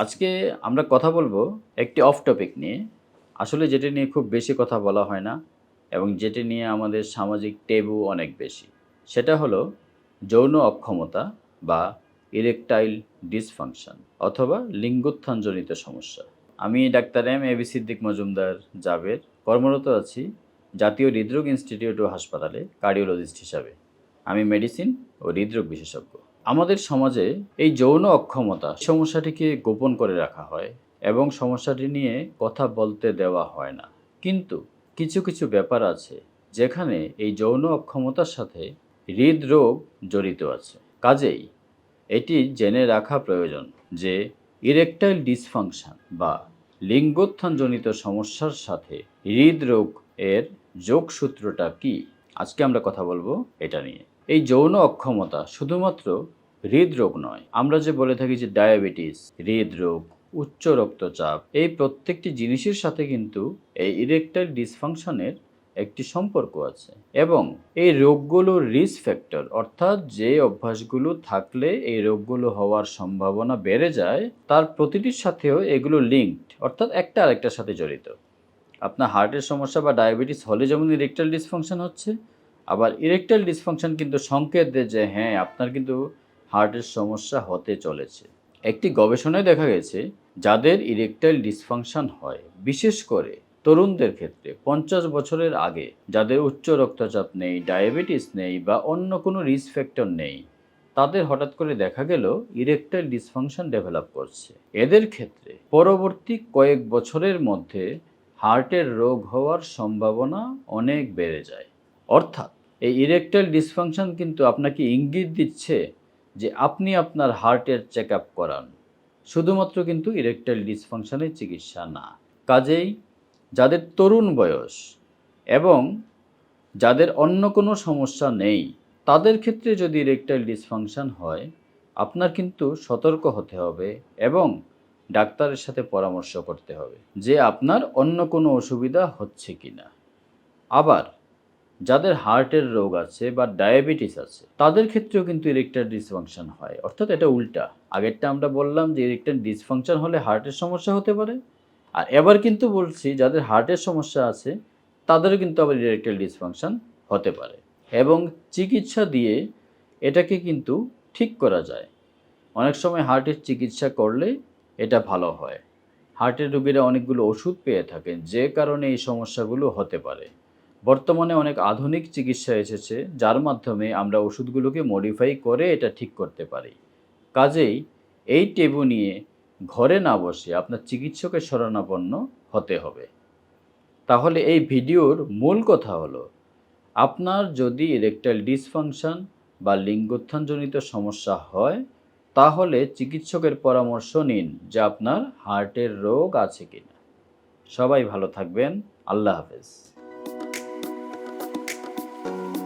আজকে আমরা কথা বলব একটি অফ টপিক নিয়ে। আসলে যেটা নিয়ে খুব বেশি কথা বলা হয় না এবং যেটা নিয়ে আমাদের সামাজিক টেবু অনেক বেশি। সেটা হলো যৌন অক্ষমতা বা ইরেকটাইল ডিসফাংশন অথবা লিঙ্গোত্থানজনিত সমস্যা। আমি doctor M AB Siddique Majumder Jaber, কর্মরত আছি জাতীয় হৃদরোগ ইনস্টিটিউট ও হাসপাতালে কার্ডিওলজিস্ট হিসাবে। আমি মেডিসিন ও হৃদরোগ বিশেষজ্ঞ। আমাদের সমাজে এই যৌন অক্ষমতা সমস্যাটিকে গোপন করে রাখা হয় এবং সমস্যাটি নিয়ে কথা বলতে দেওয়া হয় না। কিন্তু কিছু কিছু ব্যাপার আছে যেখানে এই যৌন অক্ষমতার সাথে হৃদরোগ জড়িত আছে। কাজেই এটি জেনে রাখা প্রয়োজন যে ইরেকটাইল ডিসফাংশন বা লিঙ্গোত্থানজনিত সমস্যার সাথে হৃদরোগ এর যোগসূত্রটা কি। আজকে আমরা কথা বলব এটা নিয়ে। এই যৌন অক্ষমতা শুধুমাত্র হৃদরোগ নয়, আমরা যে বলে থাকি যে ডায়াবেটিস, হৃদরোগ, উচ্চ রক্তচাপ, এই প্রত্যেকটি জিনিসের সাথে কিন্তু এই ইরেকটাইল ডিসফাংশনের একটি সম্পর্ক আছে এবং এই রোগগুলোর রিস্ক ফ্যাক্টর অর্থাৎ যে অভ্যাসগুলো থাকলে এই রোগগুলো হওয়ার সম্ভাবনা বেড়ে যায়, তার প্রতিটির সাথেও এগুলো লিঙ্কড অর্থাৎ একটা আরেকটার সাথে জড়িত। আপনার হার্টের সমস্যা বা ডায়াবেটিস হলে যেমন ইরেকটাইল ডিসফাংশন হচ্ছে আবার ইরেকটাইল ডিসফাংশন কিন্তু সংকেত দেয় যে হ্যাঁ আপনার কিন্তু হার্টের সমস্যা হতে চলেছে। একটি গবেষণায় দেখা গেছে, যাদের ইরেকটাইল ডিসফাংশন হয়, বিশেষ করে তরুণদের ক্ষেত্রে, পঞ্চাশ বছরের আগে, যাদের উচ্চ রক্তচাপ নেই ডায়াবেটিস নেই বা অন্য কোনো রিস্ক ফ্যাক্টর নেই, তাদের হঠাৎ করে দেখা গেল ইরেকটাইল ডিসফাংশন ডেভেলপ করছে। এদের ক্ষেত্রে পরবর্তী কয়েক বছরের মধ্যে হার্টের রোগ হওয়ার সম্ভাবনা অনেক বেড়ে যায়। অর্থাৎ এই ইরেকটাইল ডিসফাংশন কিন্তু আপনাকে ইঙ্গিত দিচ্ছে যে আপনি আপনার হার্টের চেক আপ করান। শুধুমাত্র কিন্তু ইরেকটাইল ডিসফাংশনের চিকিৎসা না। কাজেই যাদের তরুণ বয়স এবং যাদের অন্য কোনো সমস্যা নেই, তাদের ক্ষেত্রে যদি ইরেকটাইল ডিসফাংশন হয়, আপনার কিন্তু সতর্ক হতে হবে এবং ডাক্তারের সাথে পরামর্শ করতে হবে যে আপনার অন্য কোনো অসুবিধা হচ্ছে কি না আবার যাদের হার্টের রোগ আছে বা ডায়াবেটিস আছে, তাদের ক্ষেত্রেও কিন্তু ইরেকটাইল ডিসফাংশন হয়। অর্থাৎ এটা উল্টা। আগেরটা আমরা বললাম যে ইরেকটাইল ডিসফাংশন হলে হার্টের সমস্যা হতে পারে। আর এবার কিন্তু বলছি, যাদের হার্টের সমস্যা আছে, তাদেরও কিন্তু আবার ইরেকটাইল ডিসফাংশন হতে পারে। এবং চিকিৎসা দিয়ে এটাকে কিন্তু ঠিক করা যায়। অনেক সময় হার্টের চিকিৎসা করলে এটা ভালো হয়। হার্টের রোগীরা অনেকগুলো ওষুধ পেয়ে থাকেন, যে কারণে এই সমস্যাগুলো হতে পারে। বর্তমানে অনেক আধুনিক চিকিৎসা এসেছে, যার মাধ্যমে আমরা ওষুধগুলোকে মডিফাই করে এটা ঠিক করতে পারি। কাজেই এই টেবু নিয়ে ঘরে না বসে আপনার চিকিৎসকের শরণাপন্ন হতে হবে। তাহলে এই ভিডিওর মূল কথা হলো, আপনার যদি ইরেকটাইল ডিসফাংশন বা লিঙ্গোত্থানজনিত সমস্যা হয়, তাহলে চিকিৎসকের পরামর্শ নিন যে আপনার হার্টের রোগ আছে কিনা। সবাই ভালো থাকবেন, আল্লাহ হাফেজ। Bye.